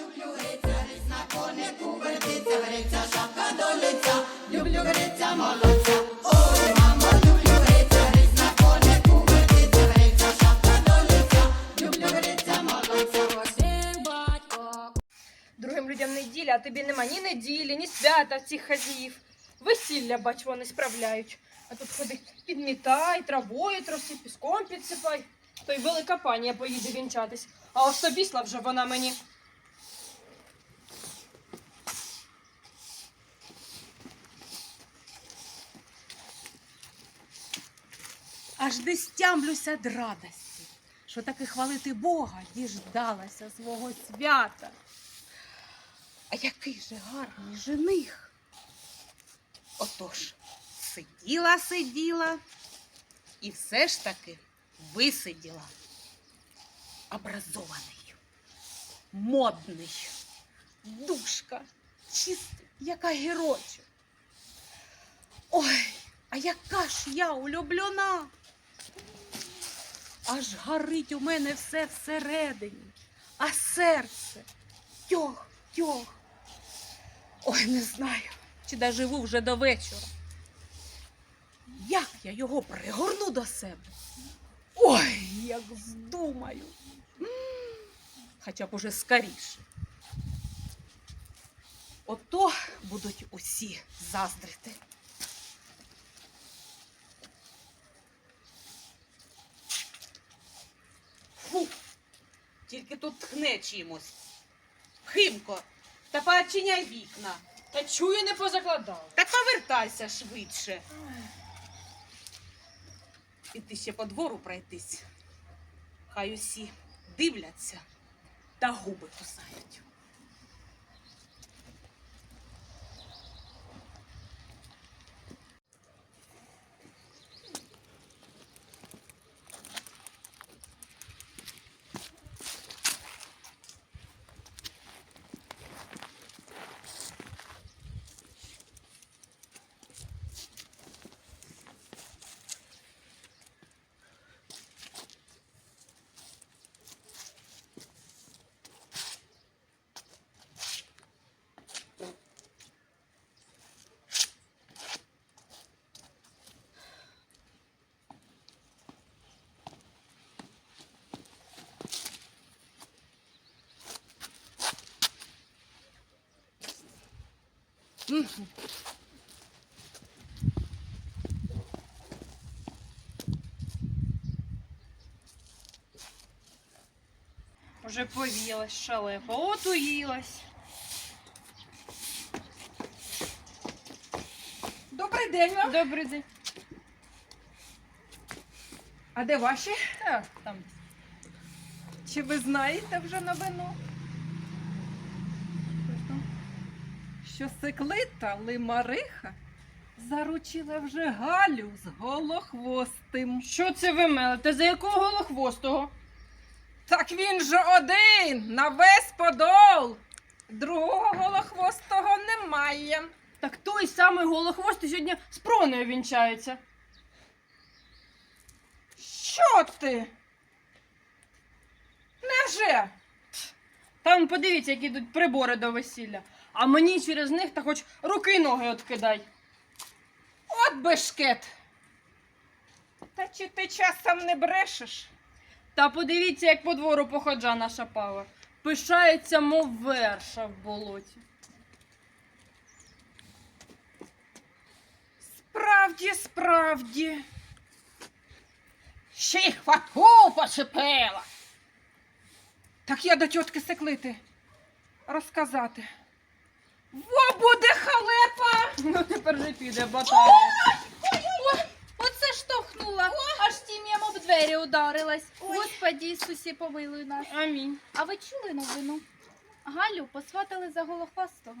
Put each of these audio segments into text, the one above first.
Люблю гриця, гриць на конику вертиться, гриця, шапка до лиця. Люблю гриця, молодця. Ой, мамо, люблю гриця, на конику вертиться, гриця, шапка до лиця. Люблю гриця, молодця. Другим людям неділя, а тобі нема ні неділі, ні свята в цих хазіїв. Весілля, бач, вони справляють. А тут ходи, підмітай, травою троси, піском підсипай. То й велика панія поїде вінчатись. А особісла вже вона мені. Аж десь тямлюся від радості, що таки хвалити Бога діждалася свого свята. А який же гарний жених. Отож, сиділа, сиділа і все ж таки висиділа. Образований, модний, душка, чистий, яка герочок. Ой, а яка ж я улюблена. Аж горить у мене все всередині, а серце тьох, тьох. Ой, не знаю, чи доживу вже до вечора. Як я його пригорну до себе? Ой, як здумаю. Хоча б уже скоріше. Ото будуть усі заздрити. Тільки чимось. Химко, та поочиняй вікна. Та чую, не позакладав. Та повертайся швидше. І ти ще по двору пройтись. Хай усі дивляться та губи кусають. Мгм. Уже повілась шалепа, от уїлась. Добрий день вам. Добрий день. А де ваші? Так, там. Чи ви знаєте вже новину? Що секлита Лимариха заручила вже Галю з голохвостим. Що це ви мелите? За якого голохвостого? Так він же один на весь подол. Другого голохвостого немає. Так той самий голохвостий сьогодні з проною вінчається. Що ти? Невже? Там подивіться, які йдуть прибори до весілля. А мені через них та хоч руки ноги откидай. От бешкет. Та чи ти часом не брешеш? Та подивіться, як по двору походжа наша пава. Пишається, мов верша в болоті. Справді, справді. Ще й хватку почепила. Так я до тітки секлити розказати. Во буде халепа! Ну тепер же піде баталія. Оце штовхнула, аж тім'ям об двері ударилась. Господі Ісусі, помилуй нас. Амінь. А ви чули новину? Галю посватали за голохвастого.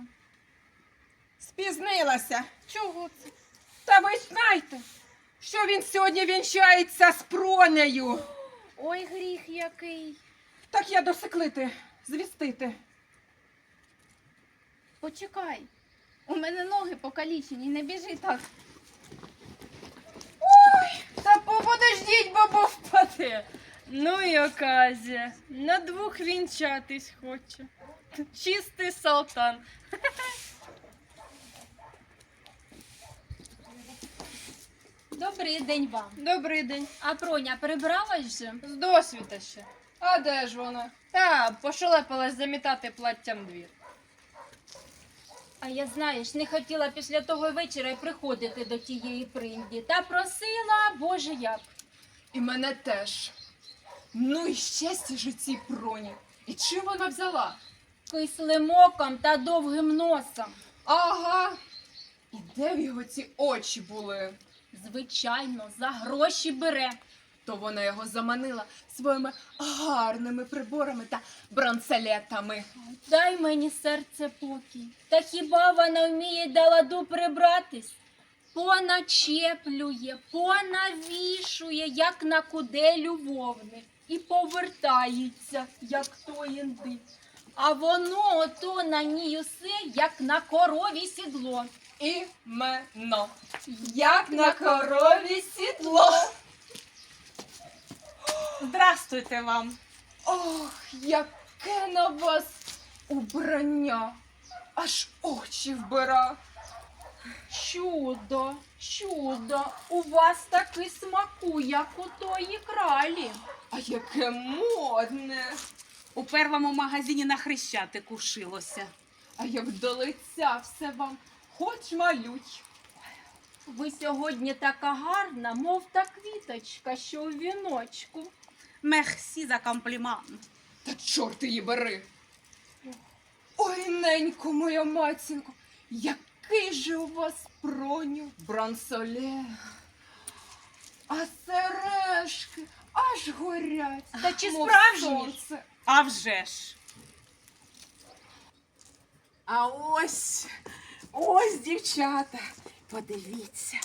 Спізнилася. Чого це? Та ви знаєте, що він сьогодні вінчається з пронею. Ой, гріх який. Так я до секлити звістити. Почекай. У мене ноги покалічені, не біжи так. Та подождіть, бабо впаде. Ну і оказія. На двох вінчатись хоче. Чистий салтан. Добрий день вам. Добрий день. А Проня прибралась же? З досвіта ще. А де ж вона? Та, пошелепилась замітати платтям двір. А я знаєш, не хотіла після того вечора й приходити до тієї принді. Та просила, боже як. І мене теж. Ну і щастя ж у цій проні. І чим вона взяла? Кислим оком та довгим носом. Ага. І де в його ці очі були? Звичайно, за гроші бере. То вона його заманила своїми гарними приборами та бронцелетами. Дай мені серце покій. Та хіба вона вміє до ладу прибратись? Поначеплює, понавішує, як на куделю вовни, і повертається, як той індик. А воно ото на ній усе, як на корові сідло. Іменно. Як на корові сідло. Здрастуйте вам. Ох, яке на вас убрання. Аж очі вбира. Чудо, чудо, у вас таки смаку, як у тої кралі. А яке модне. У первому магазині на Хрещатику шилося. А як до лиця все вам хоч малюй. Ви сьогодні така гарна, мов та квіточка, що у віночку. Мерсі за комплімент. Та чорт її бери. Ой, ненько моя матінко, який же у вас проню бронсоле. А сережки аж горять. Та чи мов справжні? сонце. А вже ж. А ось, ось, дівчата, подивіться,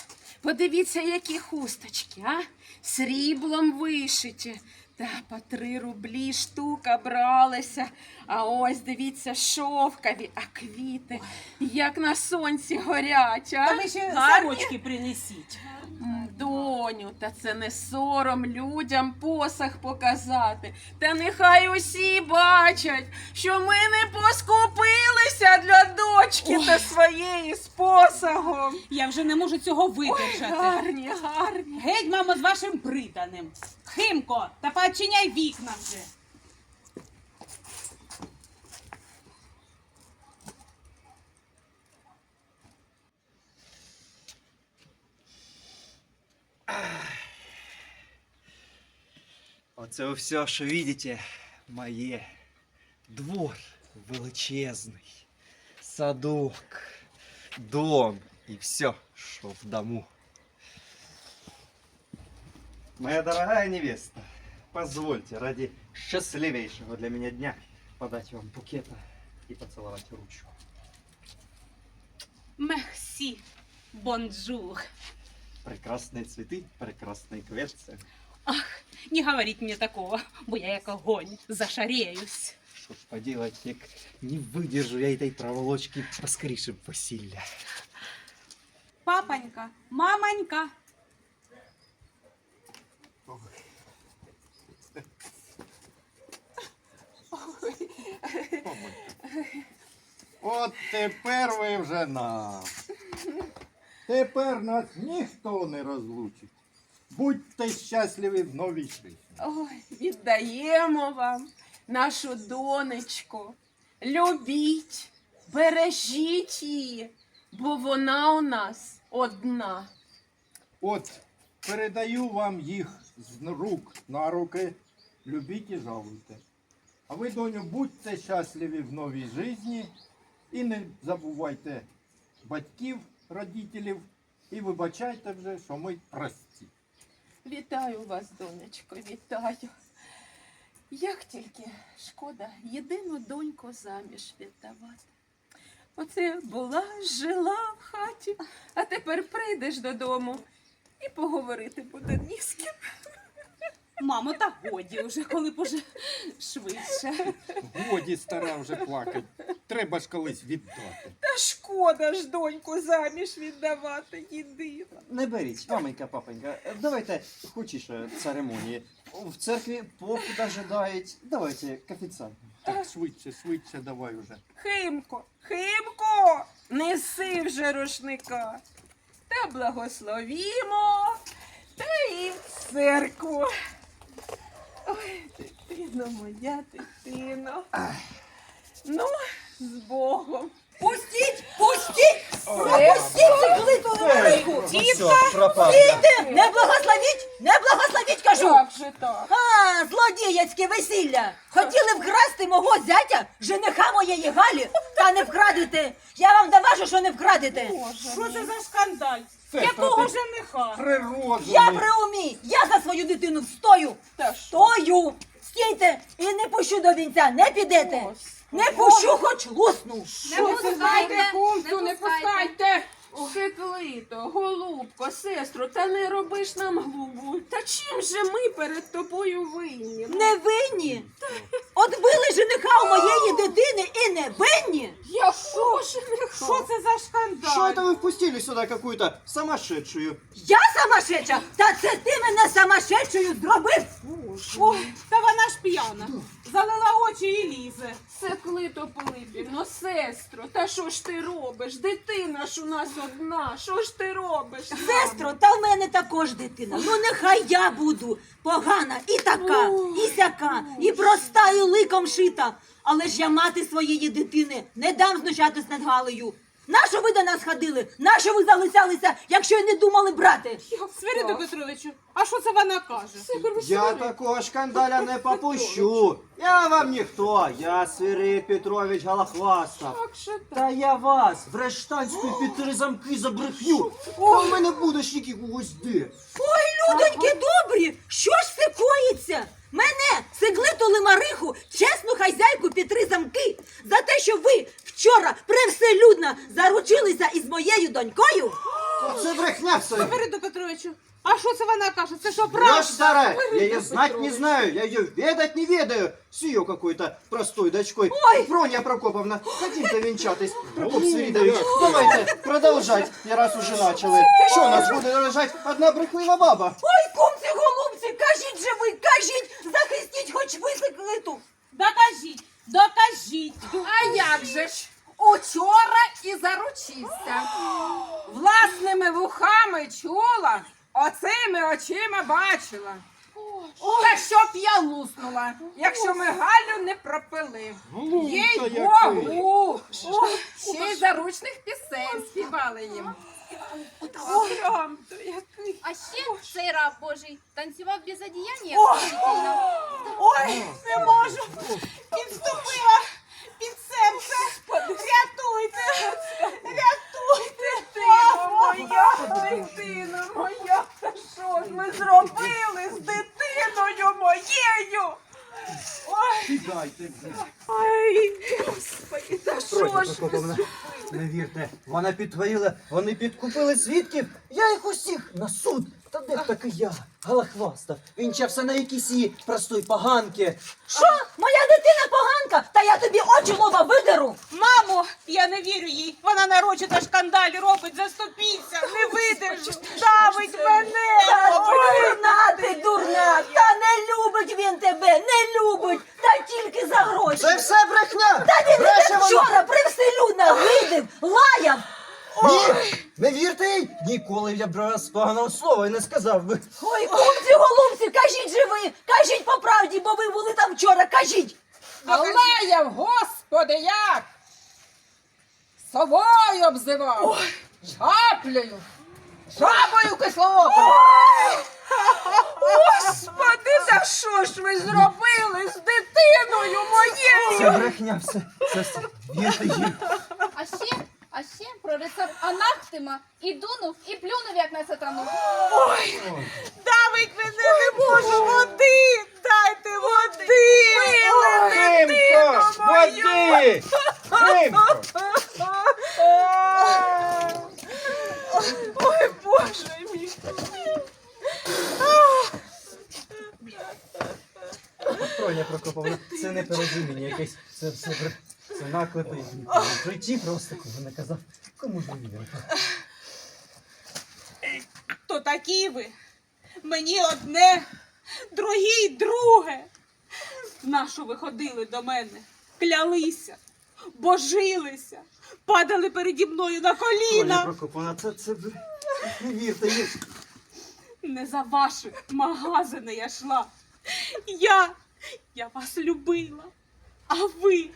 подивіться, які хусточки, а? Сріблом вишиті. Та по три рублі штука бралися. А ось дивіться, шовкові, а квіти, як на сонці горять. А? Та ви ще Гарні? сорочки принесіть. Доню, та це не сором людям посах показати. Та нехай усі бачать, що ми не поскупилися для дочки та своєї з посагом. Я вже не можу цього Ой, гарні, гарні. Геть, мамо, з вашим приданим. Химко, та поочиняй вікна вже. Оце все, що видите, моє. Двор величезний, садок, дом і все, що в дому. Моя дорогая невеста, позвольте ради счастливейшего для меня дня подать вам букета и поцеловать ручку. Мерсі, бонжур. Прекрасные цветы, прекрасные кверцы. Не говоріть мені такого, бо я як огонь зашареюсь. Что ж поделать, як не выдержу я этой проволочки поскорейше посилля. Папонька, мамонька. От тепер ви вже нам. Тепер нас ніхто не розлучить. Будьте щасливі в новій житті. Ой, віддаємо вам нашу донечку. Любіть, бережіть її, бо вона у нас одна. От передаю вам їх з рук на руки. Любіть і жалуйте. А ви, доню, будьте щасливі в новій житті і не забувайте батьків, родителів і вибачайте вже, що ми прості. Вітаю вас, донечко, вітаю. Як тільки шкода єдину доньку заміж віддавати. Оце була, жила в хаті, а тепер прийдеш додому і поговорити буде ні з ким. Мамо, та годі вже, коли б уже швидше. Годі стара вже плакать. Треба ж колись віддати. Та шкода ж доньку заміж віддавати єдина. Не беріть, маменька, папенька, давайте хочіше церемонії. В церкві поп дожидають. Давайте к офіціанту. Так швидше, швидше давай уже. Химко, Химко, неси вже рушника. Та благословімо, та і в церкву. Ой, дитино моя, дитино. Ну, з Богом. Пустіть, пустіть! Пропустіть цю клиту Марику! пропав. Стійте! Не благословіть! Не благословіть, кажу! Як же так? А, злодіяцьке весілля! Хотіли вкрасти мого зятя, жениха моєї Галі, та не вкрадете! Я вам доважу, що не вкрадете! Що це за скандаль? Це Якого жениха? природу. Я при умі! Я за свою дитину встою! Та що? Стою! Стійте! І не пущу до вінця, не підете! Не пущу, хоч лусну! Що знаєте, пускайте, кумцю, не не пускайте. Секлито, голубко, сестру, та не робиш нам глубу. Та чим же ми перед тобою винні? Не винні! Отбили жениха у моєї дитини і не винні! Якого жениха? Що це за скандаль? Что это вы впустили сюда какую-то сумасшедшую? Я самошедша? Та це ти мене самошедшою зробив! Ой, та вона ж п'яна. Залила очі і лізе. Секлито Пилипівно, сестро, та що ж ти робиш? Дитина ж у нас одна, що ж ти робиш? Сестро, та в мене також дитина. Ну нехай я буду погана і така, і сяка, і проста, і ликом шита. Але ж я мати своєї дитини не дам знущатись над Галею. Нащо ви до нас ходили? Нащо ви залицялися, якщо й не думали брати? Свириду Петровичу, а що це вона каже? Я такого шкандаля не попущу. Я вам ніхто. Я Свирид Петрович Галахвастов. Як же так? Та я вас в рештанську під три замки забрехню. А в мене будущики когось де. Ой, людоньки добрі, що ж це коїться? Мене, сиглиту лимариху, чесну хазяйку під три замки, за те, що ви вчора привселюдно заручилися із моєю донькою? Це брехня все. Свириду Петровичу, а що це вона каже? Це що правда? старая, я ее знать не знаю, я ее ведать не ведаю. С ее какой-то простой дочкой. Ой! Проня Прокоповна, хотите венчатись? Прокоп Свиридович, давайте продолжать, я раз уже начали. Що нас буде рожать одна брехлива баба? Ой, кумці, голубці, кажіть же ви, кажіть, захистіть хоч ви. Докажіть, докажіть. А як же ж? Учора і заручився. Власними вухами чула, оцими очима бачила. Та щоб я луснула, якщо ми Галю не пропили. Їй. Богу! Ще й заручних пісень співали їм. А ще цей раб Божий танцював без одіяння, як. Ой, не можу. Підступила під серце. Рятуйте. Рятуйте. Дитино моя, дитино моя, та що ж ми зробили з дитиною моєю? Ой, ой, господи, та що ж ми не вірте, вона підтворила, вони підкупили свідків, я їх усіх на суд. Та де б таки я, Галахвастов, вінчався на якійсь її простої поганки. Що? Моя дитина поганка, та я тобі очі лоба видеру. Мамо, я не вірю їй. Вона нарочито шкандаль робить, заступіться, не видержу, давить мене. Ой, дурна ти, дурна, та не любить він тебе, не любить, та тільки за гроші. Це все брехня! Та він Бреше мене вона! вчора привселюдно видив, лаяв. Ні, не вірте їй! Ніколи я б раз поганого слова й не сказав би. Ой, кумці, голубці, кажіть же ви, кажіть по правді, бо ви були там вчора, кажіть. Лаяв, господи, як! Совою обзивав! Шаплею! Жабою кислоокою! Господи, та що ж ви зробили з дитиною моєю? Це брехня все. Це все. Вірте їй. А ще, а ще прорицав анахтима і дунув, і плюнув, як на сатану. Давить мене, не можу води. Дайте води. Химко, води! Ой, Боже мій. Проня Прокоповна, це не перезуміння якесь. Це все це наклепи. В житті просто кого не казав. Кому ж ви вірите? То такі ви. Мені одне, Дорогі друге, нащо ви ходили до мене? Клялися, божилися, падали переді мною на Оля коліна. Прокоповна, це, це не вірте. Не за ваші магазини я йшла. Я, я вас любила, а ви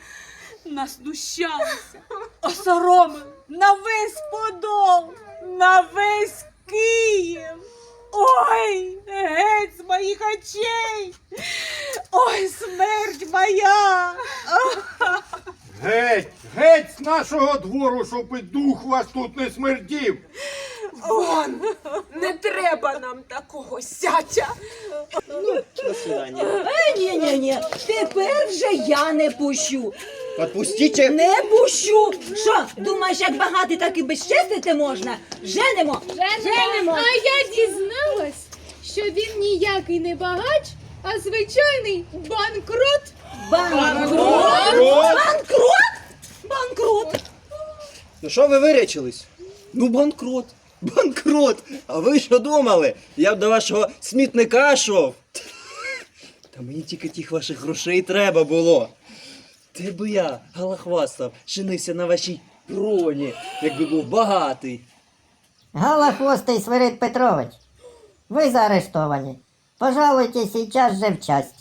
наснущалися, осоромили на весь подол, на весь Київ. Ой, геть з моїх очей! Ой, смерть моя! Геть, геть з нашого двору, щоб і дух вас тут не смердів. Вон, не треба нам такого сятя. До свидання. Ні, ні, ні, тепер вже я не пущу. Отпустіть. Не пущу. Що, думаєш, як багати, так і безчестити можна? Женимо. Женимо. А я дізналась, що він ніякий не багач, а звичайний банкрот. Банкрот. Банкрот. Банкрот. Ну що ви вирячились? Ну, банкрот. Банкрот. А ви що думали? Я б до вашого смітника йшов. Та мені тільки тих ваших грошей треба було. Те би я, галахвастав, женився на вашій роні, якби був багатий. Галахвостий Свирид Петрович, ви заарештовані. Пожалуйте сейчас же в часть.